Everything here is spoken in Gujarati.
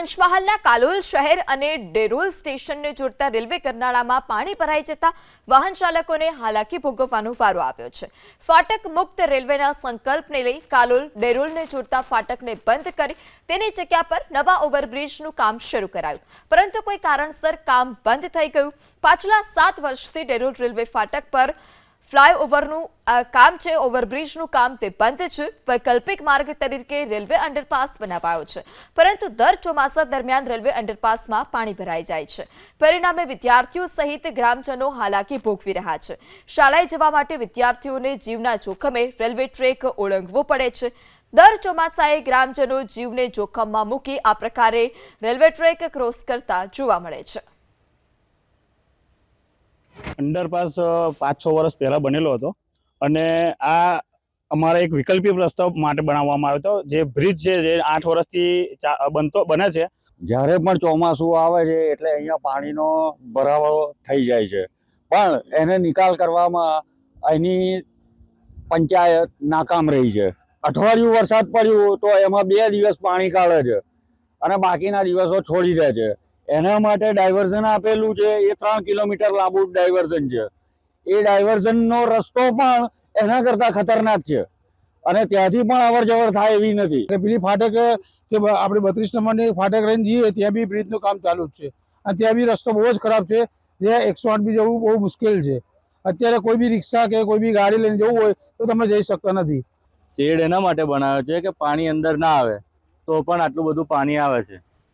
પંચમહાલના કાલોલ શહેર અને ડેરોલ સ્ટેશનને જોડતા રેલવે કરનાળામાં પાણી ભરાઈ જતા વાહન ચાલકોને હાલાકી ભોગવવાનો વારો આવ્યો છે. ફાટક મુક્ત રેલવેના સંકલ્પને લઈ કાલોલ ડેરોલને જોડતા ફાટકને બંધ કરી તેની જગ્યા પર નવા ઓવરબ્રિજનું કામ શરૂ કરાયું. પરંતુ કોઈ કારણસર કામ બંધ થઈ ગયું. પાછલા સાત વર્ષથી ડેરોલ રેલવે ફાટક પર ફ્લાયઓવરનું કામ છે, ઓવરબ્રિજનું કામ તે બંધ છે. વૈકલ્પિક માર્ગ તરીકે રેલવે અંડરપાસ બનાવાયો છે. પરંતુ દર ચોમાસા દરમિયાન રેલવે અંડરપાસમાં પાણી ભરાઈ જાય છે. પરિણામે વિદ્યાર્થીઓ સહિત ગ્રામજનો હાલાકી ભોગવી રહ્યા છે. શાળાએ જવા માટે વિદ્યાર્થીઓને જીવના જોખમે રેલવે ટ્રેક ઓળંગવો પડે છે. દર ચોમાસાએ ગ્રામજનો જીવને જોખમમાં મૂકી આ પ્રકારે રેલવે ટ્રેક ક્રોસ કરતા જોવા મળે છે. અંડરપાસ પાંચ છ વર્ષ પહેલાં બનેલો હતો. અને આ અમારા એક વિકલ્પી રસ્તા માટે બનાવવામાં આવ્યો હતો. જે બ્રિજ છે, જે આઠ વર્ષથી બનતો, બને છે. જ્યારે પણ ચોમાસું આવે છે, એટલે અહીંયા પાણીનો ભરાવો થઈ જાય છે. પણ એને નિકાલ કરવામાં એની પંચાયત નાકામ રહી છે. અઠવાડિયું વરસાદ પડ્યું તો એમાં બે દિવસ પાણી કાઢે છે અને બાકીના દિવસો છોડી દે છે. એના માટે ડાયવર્ઝન આપેલું છે. એ ત્રણ કિલોમીટર લાંબુ ડાયવર્ઝન છે. એ ડાયવર્ઝનનો રસ્તો પણ એના કરતાં ખતરનાક છે. અને ત્યાંથી પણ અવર જવર થાય એવી નથી. પેલી ફાટક કે આપણે બત્રીસ નંબરની ફાટક રહીને જઈએ ત્યાં બી બ્રિજનું કામ ચાલુ જ છે. અને ત્યાં બી રસ્તો બહુ જ ખરાબ છે. જે એકસો આઠ બી જવું બહુ મુશ્કેલ છે. અત્યારે કોઈ બી રિક્ષા કે કોઈ બી ગાડી લઈને જવું હોય તો તમે જઈ શકતા નથી. શેડ એના માટે બનાવ્યો છે કે પાણી અંદર ના આવે તો પણ આટલું બધું પાણી આવે છે.